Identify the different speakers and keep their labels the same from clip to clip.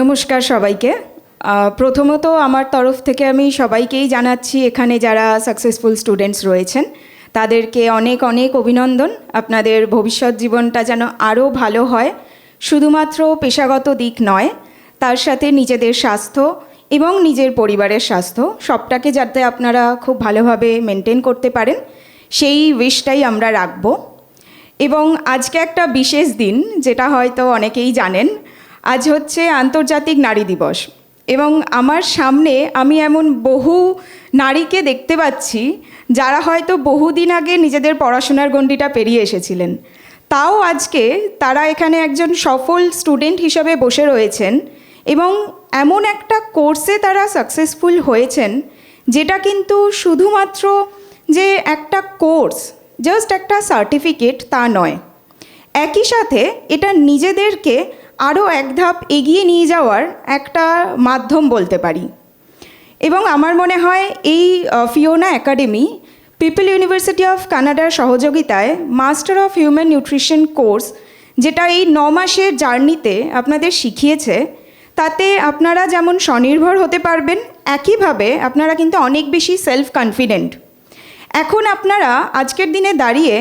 Speaker 1: নমস্কার সবাইকে। প্রথমত আমার তরফ থেকে আমি সবাইকেই জানাচ্ছি, এখানে যারা সাকসেসফুল স্টুডেন্টস রয়েছেন, তাদেরকে অনেক অনেক অভিনন্দন। আপনাদের ভবিষ্যৎ জীবনটা যেন আরও ভালো হয়। শুধুমাত্র পেশাগত দিক নয়, তার সাথে নিজেদের স্বাস্থ্য এবং নিজের পরিবারের স্বাস্থ্য, সবটাকে যাতে আপনারা খুব ভালোভাবে মেনটেন করতে পারেন, সেই উইশটাই আমরা রাখব। এবং আজকে একটা বিশেষ দিন, যেটা হয়তো অনেকেই জানেন আজ হচ্ছে আন্তর্জাতিক নারী দিবস। এবং আমার সামনে আমি এমন বহু নারীকে দেখতে পাচ্ছি, যারা হয়তো বহুদিন আগে নিজেদের পড়াশোনার গণ্ডিটা পেরিয়ে এসেছিলেন। তাও আজকে তারা এখানে একজন সফল স্টুডেন্ট হিসাবে বসে রয়েছেন এবং এমন একটা কোর্সে তারা সাকসেসফুল হয়েছেন, যেটা কিন্তু শুধুমাত্র যে একটা কোর্স, জাস্ট একটা সার্টিফিকেট তা নয়। একই সাথে এটা নিজেদেরকে আরও এক ধাপ এগিয়ে নিয়ে যাওয়ার একটা মাধ্যম বলতে পারি। এবং আমার মনে হয় এই Fiona academy people university of কানাডার সহযোগিতায় master of human nutrition course যেটা এই ন মাসের জার্নিতে আপনাদের শিখিয়েছে, তাতে আপনারা যেমন স্বনির্ভর হতে পারবেন, একইভাবে আপনারা কিন্তু অনেক বেশি সেলফ কনফিডেন্ট এখন আপনারা আজকের দিনে দাঁড়িয়ে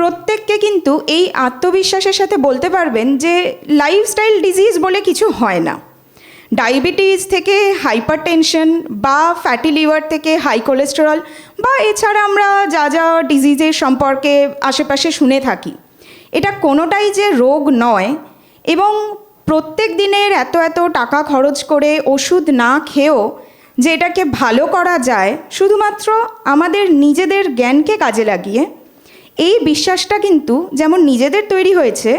Speaker 1: প্রত্যেককে কিন্তু এই আত্মবিশ্বাসের সাথে বলতে পারবেন যে লাইফস্টাইল ডিজিজ বলে কিছু হয় না। ডায়াবেটিস থেকে হাইপার টেনশন বা ফ্যাটি লিভার থেকে হাই কোলেস্টেরল বা এছাড়া আমরা যা যা ডিজিজের সম্পর্কে আশেপাশে শুনে থাকি। এটা কোনোটাই যে রোগ নয় এবং প্রত্যেক দিনের এত এত টাকা খরচ করে ওষুধ না খেয়েও যে এটাকে ভালো করা যায়, শুধুমাত্র আমাদের নিজেদের জ্ঞানকে কাজে লাগিয়ে এই বিশ্বাসটা কিন্তু যেমন নিজেদের তৈরি হয়েছে,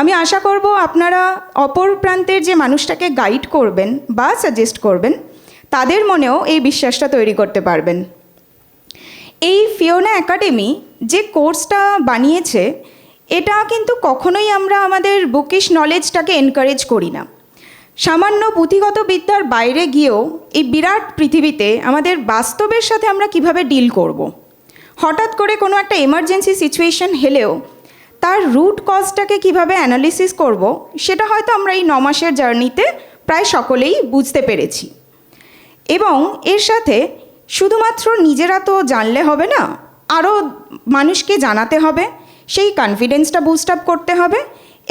Speaker 1: আমি আশা করব আপনারা অপর প্রান্তের যে মানুষটাকে গাইড করবেন বা সাজেস্ট করবেন, তাদের মনেও এই বিশ্বাসটা তৈরি করতে পারবেন এই ফিওনা একাডেমি যে কোর্সটা বানিয়েছে, এটা কিন্তু কখনোই আমরা আমাদের বুকিশ নলেজটাকে এনকারেজ করি না সামান্য পুঁথিগত বিদ্যার বাইরে গিয়েও এই বিরাট পৃথিবীতে আমাদের বাস্তবের সাথে আমরা কীভাবে ডিল করব। হঠাৎ করে কোনো একটা এমার্জেন্সি সিচুয়েশন হেলেও তার রুট কজটাকে কীভাবে অ্যানালিসিস করব, সেটা হয়তো আমরা এই ন মাসের জার্নিতে প্রায় সকলেই বুঝতে পেরেছি। এবং এর সাথে শুধুমাত্র নিজেরা তো জানলে হবে না, আরও মানুষকে জানাতে হবে, সেই কনফিডেন্সটা বুস্ট আপ করতে হবে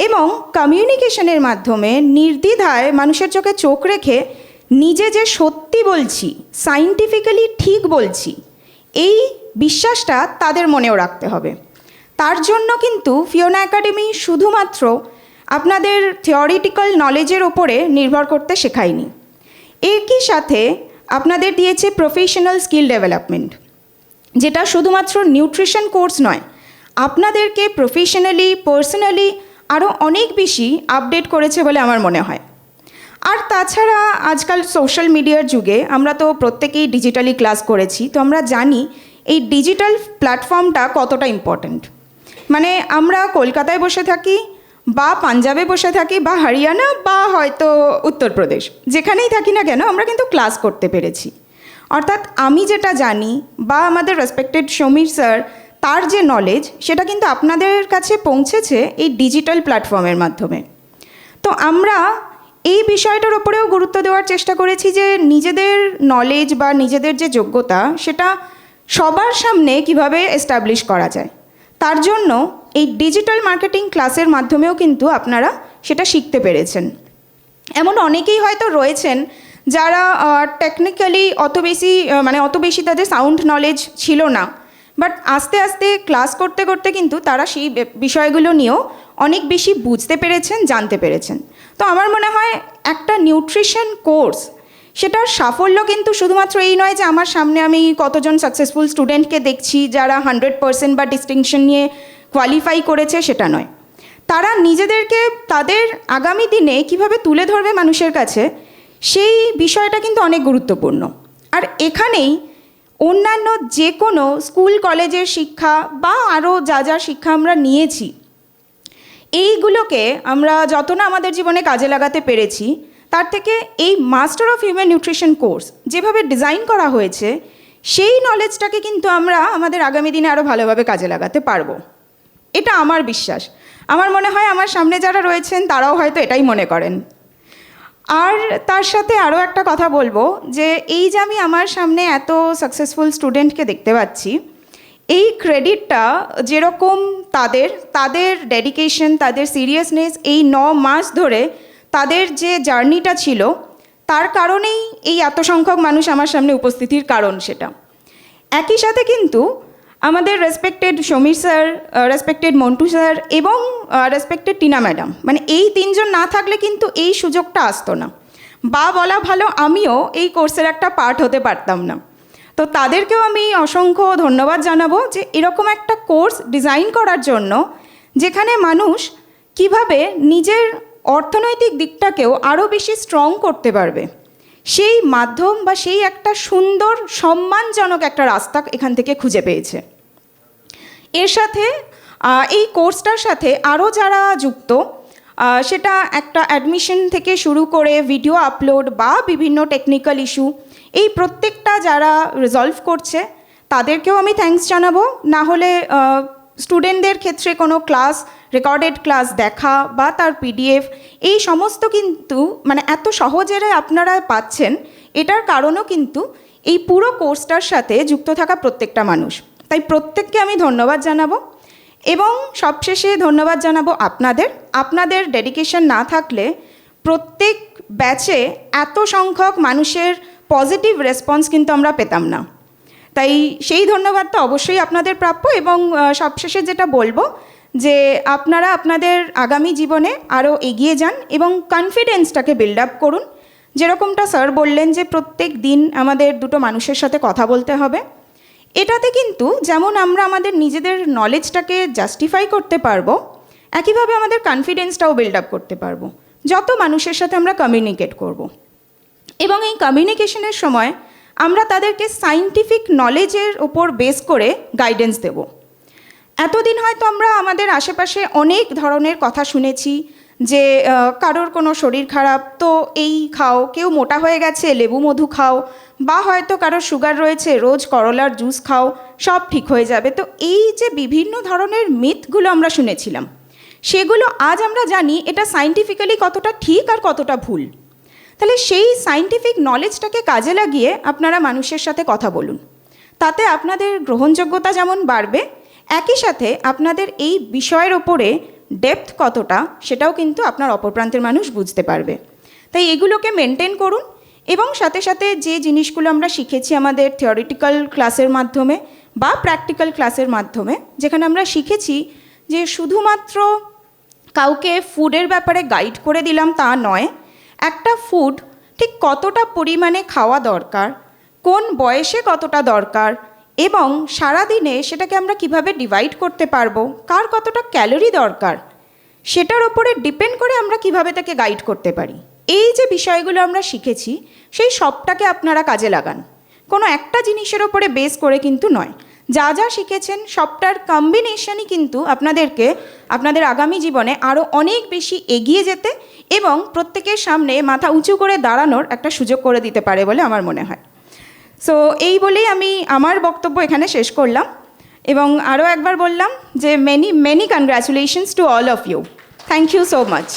Speaker 1: এবং কমিউনিকেশনের মাধ্যমে নির্দ্বিধায় মানুষের চোখে চোখ রেখে নিজে যে সত্যি বলছি সাইন্টিফিক্যালি ঠিক বলছি, এই বিশ্বাসটা তাদের মনেও রাখতে হবে। তার জন্য কিন্তু ফিওনা একাডেমি শুধুমাত্র আপনাদের থিওরিটিক্যাল নলেজের ওপরে নির্ভর করতে শেখায়নি। একই সাথে আপনাদের দিয়েছে প্রফেশনাল স্কিল ডেভেলপমেন্ট যেটা শুধুমাত্র নিউট্রিশন কোর্স নয়, আপনাদেরকে প্রফেশনালি পার্সোনালি আরও অনেক বেশি আপডেট করেছে বলে আমার মনে হয়। আর তাছাড়া আজকাল সোশ্যাল মিডিয়ার যুগে আমরা তো প্রত্যেকেই ডিজিটালি ক্লাস করেছি, তো আমরা জানি এই ডিজিটাল প্ল্যাটফর্মটা কতটা ইম্পর্ট্যান্ট মানে আমরা কলকাতায় বসে থাকি, বা পাঞ্জাবে বসে থাকি, বা হরিয়ানা, বা হয়তো উত্তরপ্রদেশ যেখানেই থাকি না কেন, আমরা কিন্তু ক্লাস করতে পেরেছি। অর্থাৎ আমি যেটা জানি, বা আমাদের রেসপেক্টেড সমীর স্যার তার যে নলেজ সেটা কিন্তু আপনাদের কাছে পৌঁছেছে এই ডিজিটাল প্ল্যাটফর্মের মাধ্যমে। তো আমরা এই বিষয়টার ওপরেও গুরুত্ব দেওয়ার চেষ্টা করেছি যে নিজেদের নলেজ বা নিজেদের যে যোগ্যতা, সেটা সবার সামনে কীভাবে এস্টাবলিশ করা যায়? তার জন্য এই ডিজিটাল মার্কেটিং ক্লাসের মাধ্যমেও কিন্তু আপনারা সেটা শিখতে পেরেছেন। এমন অনেকেই হয়তো রয়েছেন যারা টেকনিক্যালি অত বেশি মানে অত বেশি তাদের সাউন্ড নলেজ ছিল না। বাট আস্তে আস্তে ক্লাস করতে করতে কিন্তু তারা সেই বিষয়গুলো নিয়েও অনেক বেশি বুঝতে পেরেছেন, জানতে পেরেছেন। তো আমার মনে হয় একটা নিউট্রিশন কোর্স সেটার সাফল্য কিন্তু শুধুমাত্র এই নয় যে আমার সামনে আমি কতজন সাকসেসফুল স্টুডেন্টকে দেখছি, যারা হান্ড্রেড পার্সেন্ট বা ডিস্টিংশন নিয়ে কোয়ালিফাই করেছে সেটা নয়। তারা নিজেদেরকে, তাদের আগামী দিনে কীভাবে তুলে ধরবে মানুষের কাছে, সেই বিষয়টা কিন্তু অনেক গুরুত্বপূর্ণ। আর এখানেই অন্যান্য যে কোনো স্কুল কলেজের শিক্ষা বা আরও যা যা শিক্ষা আমরা নিয়েছি, এইগুলোকে আমরা যত না আমাদের জীবনে কাজে লাগাতে পেরেছি তার থেকে এই master of human nutrition course যেভাবে ডিজাইন করা হয়েছে, সেই নলেজটাকে কিন্তু আমরা আমাদের আগামী দিনে আরও ভালোভাবে কাজে লাগাতে পারব। এটা আমার বিশ্বাস। আমার মনে হয় আমার সামনে যারা রয়েছেন, তারাও হয়তো এটাই মনে করেন। আর তার সাথে আরও একটা কথা বলব, যে এই যে আমি আমার সামনে এত সাকসেসফুল স্টুডেন্টকে দেখতে পাচ্ছি, এই ক্রেডিটটা যেরকম তাদের তাদের ডেডিকেশন তাদের সিরিয়াসনেস এই ন মাস ধরে তাদের যে জার্নিটা ছিল, তার কারণেই এই এত সংখ্যক মানুষ আমার সামনে উপস্থিতির কারণ সেটা। একই সাথে কিন্তু আমাদের respected Samir sir respected Montu sir এবং রেসপেক্টেড টিনা ম্যাডাম মানে এই তিনজন না থাকলে কিন্তু এই সুযোগটা আসতো না। বা বলা ভালো, আমিও এই কোর্সের একটা পার্ট হতে পারতাম না। তো তাদেরকেও আমি অসংখ্য ধন্যবাদ জানাব যে এরকম একটা কোর্স ডিজাইন করার জন্য, যেখানে মানুষ কীভাবে নিজের অর্থনৈতিক দিকটাকেও আরও বেশি স্ট্রং করতে পারবে। সেই মাধ্যম বা সেই একটা সুন্দর, সম্মানজনক একটা রাস্তা এখান থেকে খুঁজে পেয়েছে। এর সাথে এই কোর্সটার সাথে আরও যারা যুক্ত সেটা একটা অ্যাডমিশন থেকে শুরু করে ভিডিও আপলোড বা বিভিন্ন টেকনিক্যাল ইস্যু এই প্রত্যেকটা যারা রিজলভ করছে, তাদেরকেও আমি থ্যাঙ্কস জানাব। না হলে স্টুডেন্টদের ক্ষেত্রে কোনো ক্লাস রেকর্ডেড ক্লাস দেখা বা তার পিডিএফ এই সমস্ত কিন্তু মানে এত সহজেরে আপনারা পাচ্ছেন, এটার কারণও কিন্তু এই পুরো কোর্সটার সাথে যুক্ত থাকা প্রত্যেকটা মানুষ। তাই প্রত্যেককে আমি ধন্যবাদ জানাব এবং সবশেষে ধন্যবাদ জানাব আপনাদের। আপনাদের ডেডিকেশন না থাকলে প্রত্যেক ব্যাচে এত সংখ্যক মানুষের পজিটিভ রেসপন্স কিন্তু আমরা পেতাম না। তাই সেই ধন্যবাদটা অবশ্যই আপনাদের প্রাপ্য এবং সবশেষে যেটা বলব যে আপনারা আপনাদের আগামী জীবনে আরও এগিয়ে যান এবং কনফিডেন্সটাকে বিল্ড আপ করুন। যেরকমটা স্যার বললেন যে প্রত্যেক দিন আমাদের দুটো মানুষের সাথে কথা বলতে হবে। এটাতে কিন্তু যেমন আমরা আমাদের নিজেদের নলেজটাকে জাস্টিফাই করতে পারব, একইভাবে আমাদের কনফিডেন্সটাও বিল্ড আপ করতে পারব। যত মানুষের সাথে আমরা কমিউনিকেট করব। এবং এই কমিউনিকেশনের সময় আমরা তাদেরকে সাইন্টিফিক নলেজের ওপর বেস করে গাইডেন্স দেব। এতদিন হয়তো আমরা আমাদের আশেপাশে অনেক ধরনের কথা শুনেছি যে কারোর কোনো শরীর খারাপ, তো এই খাও, কেউ মোটা হয়ে গেছে, লেবু মধু খাও, বা হয়তো কারোর সুগার রয়েছে, রোজ করলার জুস খাও, সব ঠিক হয়ে যাবে। তো এই যে বিভিন্ন ধরনের মিথগুলো আমরা শুনেছিলাম, সেগুলো আজ আমরা জানি এটা সাইন্টিফিক্যালি কতটা ঠিক আর কতটা ভুল। তাহলে সেই সাইন্টিফিক নলেজটাকে কাজে লাগিয়ে আপনারা মানুষের সাথে কথা বলুন। তাতে আপনাদের গ্রহণযোগ্যতা যেমন বাড়বে একই সাথে আপনাদের এই বিষয়ের ওপরে ডেপথ কতটা, সেটাও কিন্তু আপনার অপর প্রান্তের মানুষ বুঝতে পারবে। তাই এগুলোকে মেনটেন করুন এবং সাথে সাথে যে জিনিসগুলো আমরা শিখেছি আমাদের থিওরিটিক্যাল ক্লাসের মাধ্যমে বা প্র্যাকটিক্যাল ক্লাসের মাধ্যমে, যেখানে আমরা শিখেছি যে শুধুমাত্র কাউকে ফুডের ব্যাপারে গাইড করে দিলাম তা নয়, একটা ফুড ঠিক কতটা পরিমাণে খাওয়া দরকার, কোন বয়সে কতটা দরকার এবং সারাদিনে সেটাকে আমরা কীভাবে ডিভাইড করতে পারব? কার কতটা ক্যালোরি দরকার? সেটার ওপরে ডিপেন্ড করে আমরা কীভাবে তাকে গাইড করতে পারি? এই যে বিষয়গুলো আমরা শিখেছি, সেই সবটাকে আপনারা কাজে লাগান। কোনো একটা জিনিসের ওপরে বেস করে কিন্তু নয়। যা যা শিখেছেন, সবটার কম্বিনেশনই কিন্তু আপনাদেরকে, আপনাদের আগামী জীবনে আরও অনেক বেশি এগিয়ে যেতে এবং প্রত্যেকের সামনে মাথা উঁচু করে দাঁড়ানোর একটা সুযোগ করে দিতে পারে বলে আমার মনে হয়। সো এই বলেই আমি আমার বক্তব্য এখানে শেষ করলাম এবং আরও একবার বললাম যে many many congratulations to all of you thank you so much